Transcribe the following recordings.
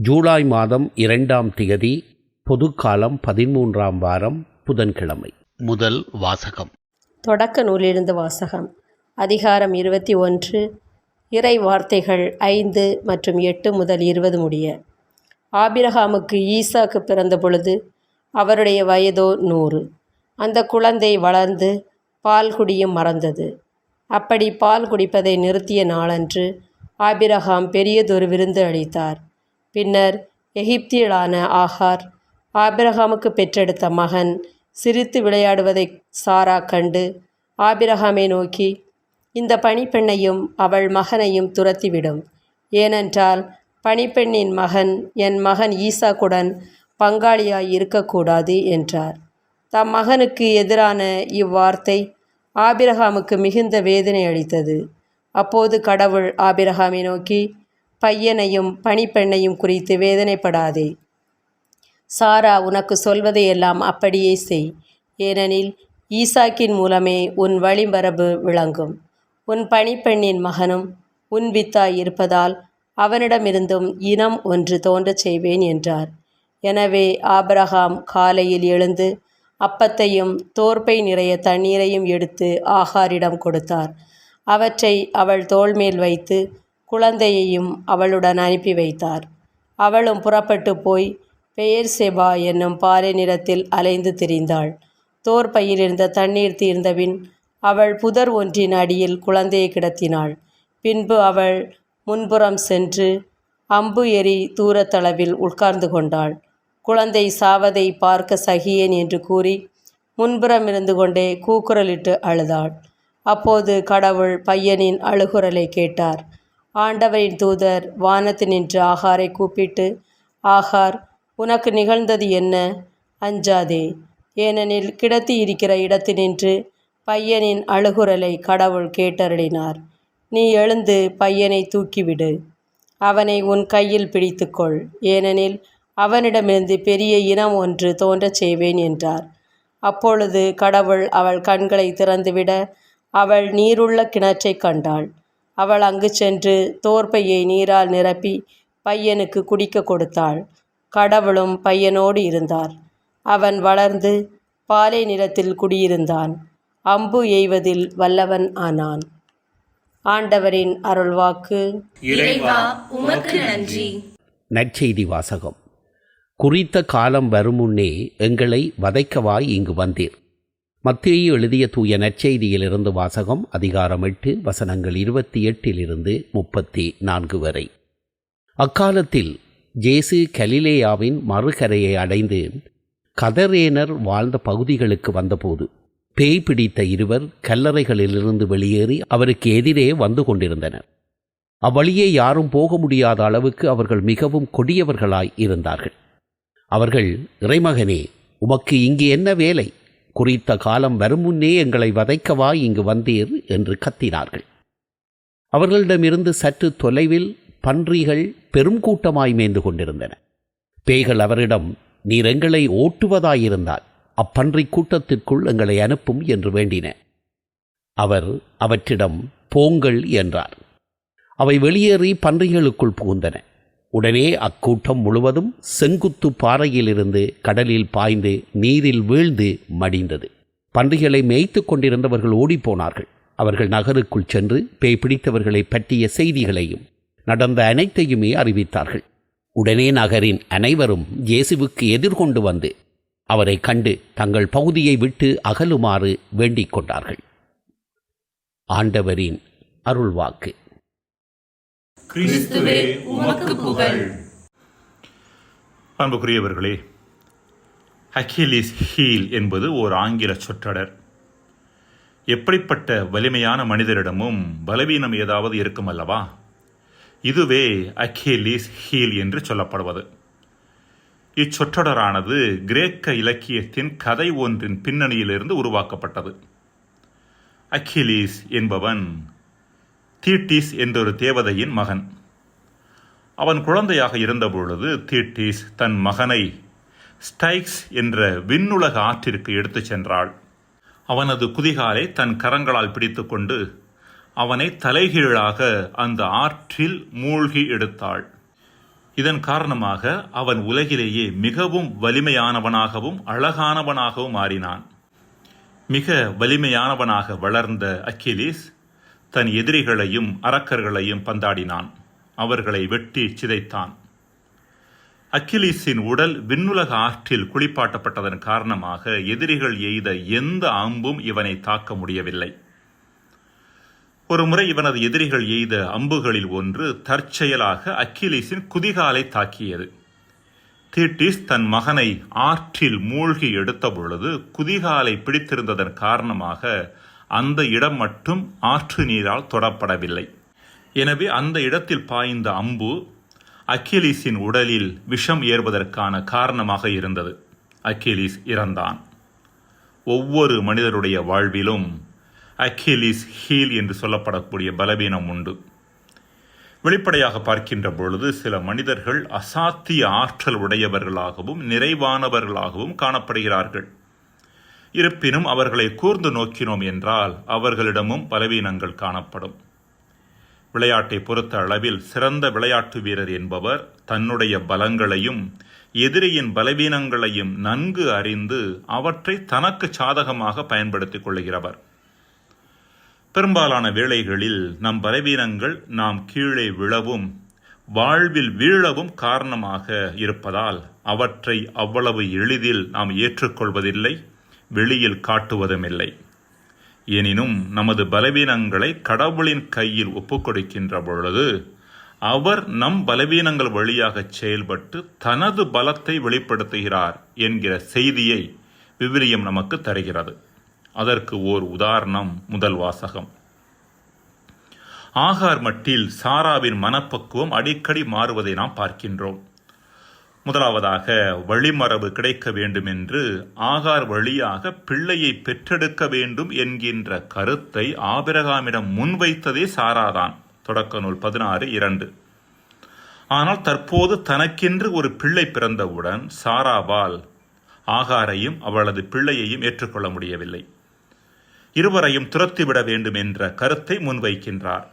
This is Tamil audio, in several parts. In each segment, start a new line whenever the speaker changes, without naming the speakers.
ஜூலை மாதம் இரண்டாம் திகதி பொதுக்காலம் பதிமூன்றாம் வாரம் புதன்கிழமை. முதல் வாசகம்.
தொடக்க நூலிலிருந்து வாசகம். அதிகாரம் இருபத்தி ஒன்று இறை வார்த்தைகள் ஐந்து மற்றும் எட்டு முதல் இருபது முடிய. ஆபிரகாமுக்கு ஈசாக்கு பிறந்த பொழுது அவருடைய வயதோ நூறு. அந்த குழந்தை வளர்ந்து பால் குடியும் மறந்தது. அப்படி பால் குடிப்பதை நிறுத்திய நாளன்று ஆபிரகாம் பெரியதொரு விருந்து அளித்தார். பின்னர் எகிப்தியளான ஆகார் ஆபிரகாமுக்கு பெற்றெடுத்த மகன் சிரித்து விளையாடுவதை சாரா கண்டு ஆபிரகாமை நோக்கி இந்த பணிப்பெண்ணையும் அவள் மகனையும் துரத்திவிடும். ஏனென்றால் பணிப்பெண்ணின் மகன் என் மகன் ஈசாக்குடன் பங்காளியாய் இருக்கக்கூடாது என்றார். தம் மகனுக்கு எதிரான இவ்வார்த்தை ஆபிரகாமுக்கு மிகுந்த வேதனை அளித்தது. அப்போது கடவுள் ஆபிரகாமை நோக்கி பையனையும் பணிப்பெண்ணையும் குறித்து வேதனைப்படாதே. சாரா உனக்கு சொல்வதையெல்லாம் அப்படியே செய். ஏனெனில் ஈசாக்கின் மூலமே உன் வழிமரபு விளங்கும். உன் பணிப்பெண்ணின் மகனும் உன் வித்தாய் இருப்பதால் அவனிடமிருந்தும் இனம் ஒன்று தோன்றச் செய்வேன் என்றார். எனவே ஆபரகாம் காலையில் எழுந்து அப்பத்தையும் தோற்பை நிறைய தண்ணீரையும் எடுத்து ஆகாரிடம் கொடுத்தார். அவற்றை அவள் தோள்மேல் வைத்து குழந்தையையும் அவளுடன் அனுப்பி வைத்தார். அவளும் புறப்பட்டு போய் பெயர் செபா என்னும் பாறை நிறத்தில் அலைந்து திரிந்தாள். தோற்பையில் இருந்த தண்ணீர் தீர்ந்தபின் அவள் புதர் ஒன்றின் அடியில் குழந்தையை கிடத்தினாள். பின்பு அவள் முன்புறம் சென்று அம்பு எறி தூரத்தளவில் உட்கார்ந்து கொண்டாள். குழந்தை சாவதை பார்க்க சகியேன் என்று கூறி முன்புறம் இருந்து கொண்டே கூக்குரலிட்டு அழுதாள். அப்போது கடவுள் பையனின் அழுகுரலை கேட்டார். ஆண்டவரின் தூதர் வானத்து நின்று ஆகாரை கூப்பிட்டு ஆகார் உனக்கு நிகழ்ந்தது என்ன? அஞ்சாதே. ஏனெனில் கிடத்தி இருக்கிற இடத்தினின்று பையனின் அழுகுரலை கடவுள் கேட்டருளினார். நீ எழுந்து பையனை தூக்கிவிடு. அவனை உன் கையில் பிடித்துக்கொள். ஏனெனில் அவனிடமிருந்து பெரிய இனம் ஒன்று தோன்றச் செய்வேன் என்றார். அப்பொழுது கடவுள் அவள் கண்களை திறந்துவிட அவள் நீருள்ள கிணற்றைக் கண்டாள். அவள் அங்கு சென்று தோற்பையை நீரால் நிரப்பி பையனுக்கு குடிக்க கொடுத்தாள். கடவுளும் பையனோடு இருந்தார். அவன் வளர்ந்து பாலை நிலத்தில் குடியிருந்தான். அம்பு எய்வதில் வல்லவன் ஆனான். ஆண்டவரின் அருள்வாக்கு.
இறைவா உமக்கு நன்றி.
நற்செய்தி வாசகம். குறித்த காலம் வருமுன்னே எங்களை வதைக்கவாய் இங்கு வந்தீர். மத்தேயு எழுதிய தூய நற்செய்தியிலிருந்து வாசகம் அதிகாரம் எட்டு வசனங்கள் இருபத்தி எட்டிலிருந்து முப்பத்தி நான்கு வரை. அக்காலத்தில் ஜேசு கலிலேயாவின் மறுகரையை அடைந்து கதரேனர் வாழ்ந்த பகுதிகளுக்கு வந்தபோது பேய் பிடித்த இருவர் கல்லறைகளிலிருந்து வெளியேறி அவருக்கு எதிரே வந்து கொண்டிருந்தனர். அவ்வழியே யாரும் போக முடியாத அளவுக்கு அவர்கள் மிகவும் கொடியவர்களாய் இருந்தார்கள். அவர்கள் இறைமகனே உமக்கு இங்கு என்ன வேலை? குறித்த காலம் வரும் முன்னே எங்களை வதைக்கவா இங்கு வந்தீர் என்று கத்தினார்கள். அவர்களிடமிருந்து சற்று தொலைவில் பன்றிகள் பெரும் கூட்டமாய் மேய்ந்து கொண்டிருந்தன. பேய்கள் அவரிடம் நீர் எங்களை ஓட்டுவதாயிருந்தால் அப்பன்றி கூட்டத்திற்குள் எங்களை அனுப்பும் என்று வேண்டின. அவர் அவற்றிடம் போங்கள் என்றார். அவை வெளியேறி பன்றிகளுக்குள் புகுந்தன. உடனே அக்கூட்டம் முழுவதும் செங்குத்து பாறையிலிருந்து கடலில் பாய்ந்து நீரில் வீழ்ந்து மடிந்தது. பன்றிகளை மேய்த்து கொண்டிருந்தவர்கள் ஓடிப்போனார்கள். அவர்கள் நகருக்குள் சென்று பேய் பிடித்தவர்களை பற்றிய செய்திகளையும் நடந்த அனைத்தையுமே அறிவித்தார்கள். உடனே நகரின் அனைவரும் இயேசுவுக்கு எதிர்கொண்டு வந்து அவரை கண்டு தங்கள் பகுதியை விட்டு அகலுமாறு வேண்டிக் கொண்டார்கள். ஆண்டவரின் அருள்வாக்கு.
கிறிஸ்துவே உமக்கு புகழ்.
அன்புக்குரியவர்களே அகிலிஸ் ஹீல் என்பது ஓர் ஆங்கில சொற்றொடர். எப்படிப்பட்ட வலிமையான மனிதரிடமும் பலவீனம் ஏதாவது இருக்கும் அல்லவா? இதுவே அகிலிஸ் ஹீல் என்று சொல்லப்படுவது. இச்சொற்றொடரானது கிரேக்க இலக்கியத்தின் கதை ஒன்றின் பின்னணியிலிருந்து உருவாக்கப்பட்டது. அக்கிலீஸ் என்பவன் தீட்டீஸ் என்றொரு தேவதையின் மகன். அவன் குழந்தையாக இருந்தபொழுது தீட்டீஸ் தன் மகனை ஸ்டைக்ஸ் என்ற விண்ணுலக ஆற்றிற்கு எடுத்துச் சென்றாள். அவனது குதிகாலை தன் கரங்களால் பிடித்துக்கொண்டு அவனை தலைகீழாக அந்த ஆற்றில் மூழ்கி எடுத்தாள். இதன் காரணமாக அவன் உலகிலேயே மிகவும் வலிமையானவனாகவும் அழகானவனாகவும் மாறினான். மிக வலிமையானவனாக வளர்ந்த அக்கிலீஸ் தன் எதிரிகளையும் அரக்கர்களையும் பந்தாடினான். அவர்களை வெட்டி சிதைத்தான். அக்கிலீஸின் உடல் விண்ணுலக ஆற்றில் குளிப்பாட்டப்பட்டதன் காரணமாக எதிரிகள் எய்த எந்த அம்பும் இவனை தாக்க முடியவில்லை. ஒருமுறை இவனது எதிரிகள் எய்த அம்புகளில் ஒன்று தற்செயலாக அக்கிலீஸின் குதிகாலை தாக்கியது. தீட்டிஸ் தன் மகனை ஆற்றில் மூழ்கி எடுத்த பொழுது குதிகாலை பிடித்திருந்ததன் காரணமாக அந்த இடம் மட்டும் ஆற்று நீரால் தொடப்படவில்லை. எனவே அந்த இடத்தில் பாய்ந்த அம்பு அக்கிலீஸின் உடலில் விஷம் ஏறுவதற்கான காரணமாக இருந்தது. அக்கிலீஸ் இறந்தான். ஒவ்வொரு மனிதருடைய வாழ்விலும் அக்கிலீஸ் ஹீல் என்று சொல்லப்படக்கூடிய பலவீனம் உண்டு. வெளிப்படையாக பார்க்கின்ற பொழுது சில மனிதர்கள் அசாத்திய ஆற்றல் உடையவர்களாகவும் நிறைவானவர்களாகவும் காணப்படுகிறார்கள். இருப்பினும் அவர்களை கூர்ந்து நோக்கினோம் என்றால் அவர்களிடமும் பலவீனங்கள் காணப்படும். விளையாட்டை பொறுத்த அளவில் சிறந்த விளையாட்டு வீரர் என்பவர் தன்னுடைய பலங்களையும் எதிரியின் பலவீனங்களையும் நன்கு அறிந்து அவற்றை தனக்கு சாதகமாக பயன்படுத்திக் கொள்கிறவர். பெரும்பாலான வேளைகளில் நம் பலவீனங்கள் நாம் கீழே விழவும் வாழ்வில் வீழவும் காரணமாக இருப்பதால் அவற்றை அவ்வளவு எளிதில் நாம் ஏற்றுக்கொள்வதில்லை. வெளியில் காட்டுவதுமில்லை. எனினும் நமது பலவீனங்களை கடவுளின் கையில் ஒப்புக்கொடுக்கின்ற பொழுது அவர் நம் பலவீனங்கள் வழியாக செயல்பட்டு தனது பலத்தை வெளிப்படுத்துகிறார் என்கிற செய்தியை விவிலியம் நமக்கு தருகிறது. அதற்கு ஓர் உதாரணம் முதல் வாசகம். ஆகார் மட்டில் சாராவின் மனப்பக்குவம் அடிக்கடி மாறுவதை நாம் பார்க்கின்றோம். முதலாவதாக வழிமரபு கிடைக்க வேண்டும் என்று ஆகார் வழியாக பிள்ளையை பெற்றெடுக்க வேண்டும் என்கின்ற கருத்தை ஆபிரகாமிடம் முன்வைத்ததே சாராதான். தொடக்க நூல் பதினாறு இரண்டு. ஆனால் தற்போது தனக்கென்று ஒரு பிள்ளை பிறந்தவுடன் சாராவால் ஆகாரையும் அவளது பிள்ளையையும் ஏற்றுக்கொள்ள முடியவில்லை. இருவரையும் துரத்திவிட வேண்டும் என்ற கருத்தை முன்வைக்கின்றார்.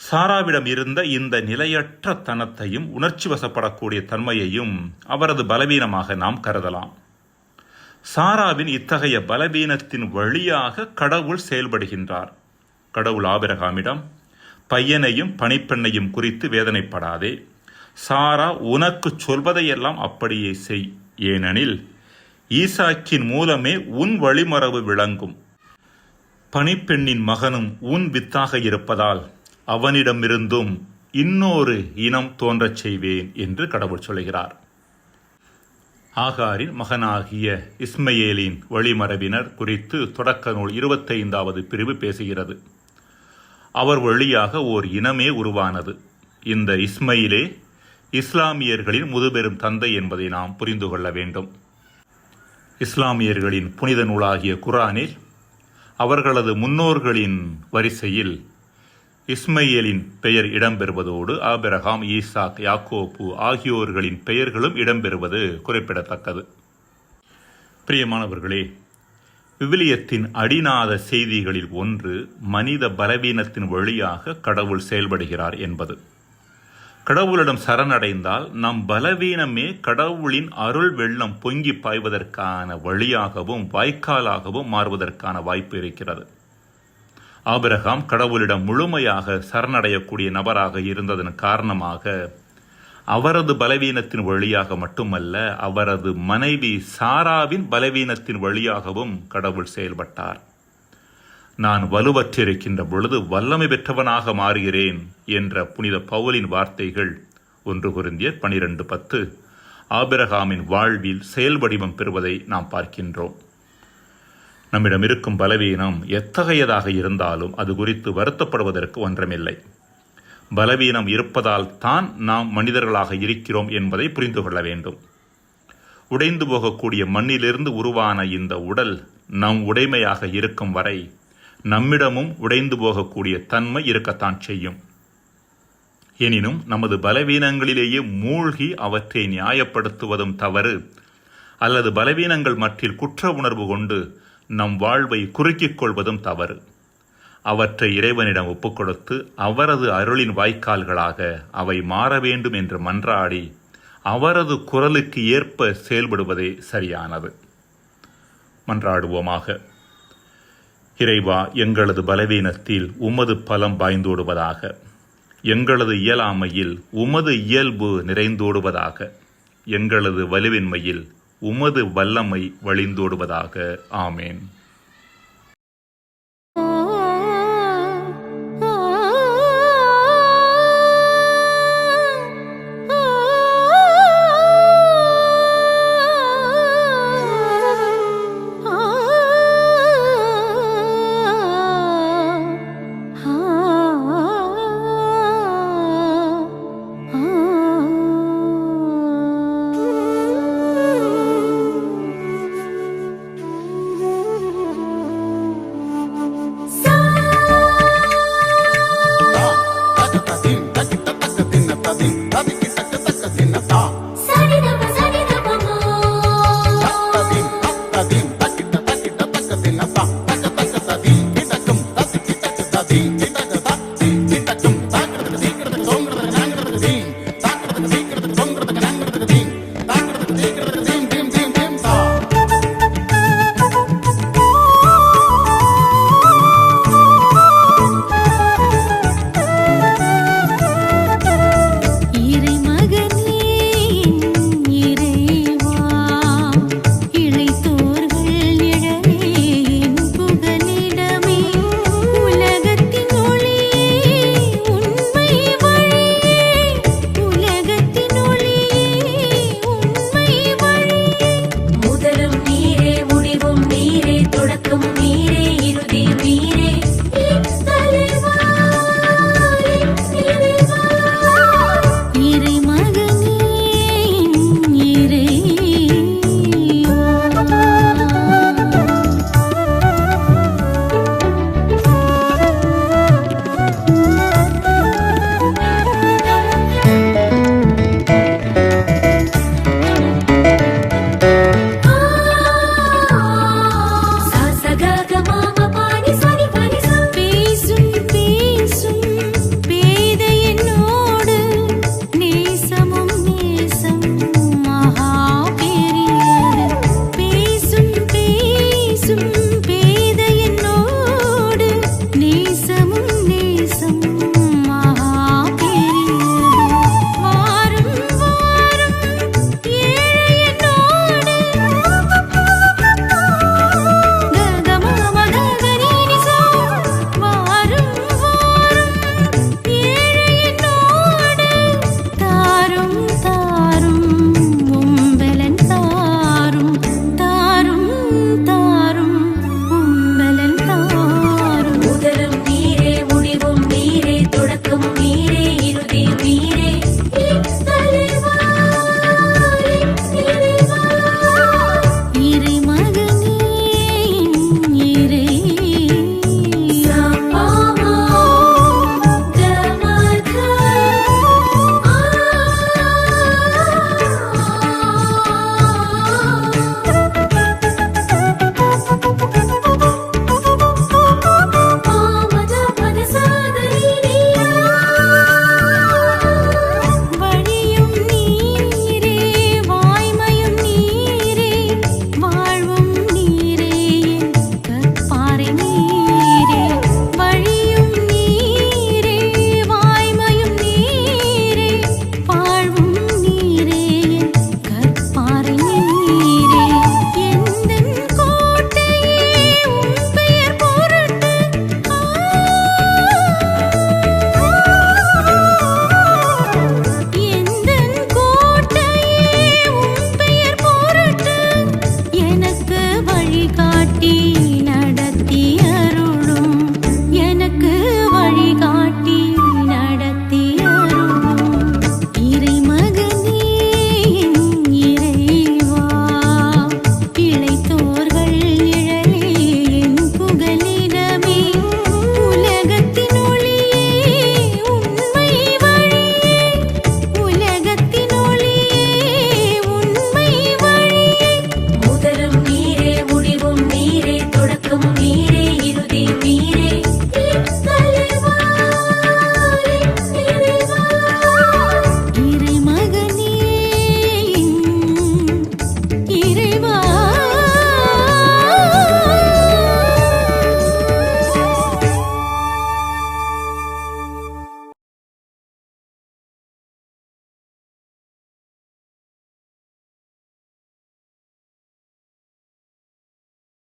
சாராவிடம் இருந்த இந்த நிலையற்ற தனத்தையும் உணர்ச்சி வசப்படக்கூடிய தன்மையையும் அவரது பலவீனமாக நாம் கருதலாம். சாராவின் இத்தகைய பலவீனத்தின் வழியாக கடவுள் செயல்படுகின்றார். கடவுள் ஆபிரகாமிடம் பையனையும் பணிப்பெண்ணையும் குறித்து வேதனைப்படாதே. சாரா உனக்கு சொல்வதையெல்லாம் அப்படியே செய். ஏனெனில் ஈசாக்கின் மூலமே உன் வழிமரபு விளங்கும். பணிப்பெண்ணின் மகனும் உன் வித்தாக இருப்பதால் அவனிடமிருந்தும் இன்னொரு இனம் தோன்றச் செய்வேன் என்று கடவுள் சொல்கிறார் ஆகாரின் மகனாகிய இஸ்மையேலின் வழிமரபினர் குறித்து தொடக்க நூல் இருபத்தைந்தாவது பிரிவு பேசுகிறது. அவர் வழியாக ஓர் இனமே உருவானது. இந்த இஸ்மையிலே இஸ்லாமியர்களின் முதுபெரும் தந்தை என்பதை நாம் புரிந்து கொள்ள வேண்டும். இஸ்லாமியர்களின் புனித நூலாகிய குரானில் அவர்களது முன்னோர்களின் வரிசையில் இஸ்மையேலின் பெயர் இடம்பெறுவதோடு ஆபிரகாம் ஈசாக் யாக்கோப்பு ஆகியோர்களின் பெயர்களும் இடம்பெறுவது குறிப்பிடத்தக்கது. பிரியமானவர்களே விவிலியத்தின் அடிநாத செய்திகளில் ஒன்று மனித பலவீனத்தின் வழியாக கடவுள் செயல்படுகிறார் என்பது. கடவுளிடம் சரணடைந்தால் நம் பலவீனமே கடவுளின் அருள் வெள்ளம் பொங்கி பாய்வதற்கான வழியாகவும் வாய்க்காலாகவும் மாறுவதற்கான வாய்ப்பு இருக்கிறது. ஆபிரகாம் கடவுளிடம் முழுமையாக சரணடையக்கூடிய நபராக இருந்ததன் காரணமாக அவரது பலவீனத்தின் வழியாக மட்டுமல்ல அவரது மனைவி சாராவின் பலவீனத்தின் வழியாகவும் கடவுள் செயல்பட்டார். நான் வலுவற்றிருக்கின்ற பொழுது வல்லமை பெற்றவனாக மாறுகிறேன் என்ற புனித பவுலின் வார்த்தைகள் ஒன்று குருந்தியர் பனிரெண்டு பத்து ஆபிரகாமின் வாழ்வில் செயல்வடிவம் பெறுவதை நாம் பார்க்கின்றோம். நம்மிடம் இருக்கும் பலவீனம் எத்தகையதாக இருந்தாலும் அது குறித்து வருத்தப்படுவதற்கு ஒன்றமில்லை. பலவீனம் இருப்பதால் தான் நாம் மனிதர்களாக இருக்கிறோம் என்பதை புரிந்து கொள்ள வேண்டும். உடைந்து போகக்கூடிய மண்ணிலிருந்து உருவான இந்த உடல் நம் உடைமையாக இருக்கும் வரை நம்மிடமும் உடைந்து போகக்கூடிய தன்மை இருக்கத்தான் செய்யும். எனினும் நமது பலவீனங்களிலேயே மூழ்கி அவற்றை நியாயப்படுத்துவதும் தவறு. அல்லது பலவீனங்கள் மற்றில் குற்ற உணர்வு கொண்டு நம் வாழ்வை குறுக்கிக் கொள்வதும் தவறு. அவற்றை இறைவனிடம் ஒப்புக்கொடுத்து அவரது அருளின் வாய்க்கால்களாக அவை மாற வேண்டும் என்று மன்றாடி அவரது குரலுக்கு ஏற்ப செயல்படுவதே சரியானது. மன்றாடுவோமாக. இறைவா எங்களது பலவீனத்தில் உமது பலம் பாய்ந்தோடுவதாக. எங்களது இயலாமையில் உமது இயல்பு நிறைந்தோடுவதாக. எங்களது வலுவின்மையில் உமது வல்லமை வழிந்தோடுவதாக. ஆமேன்.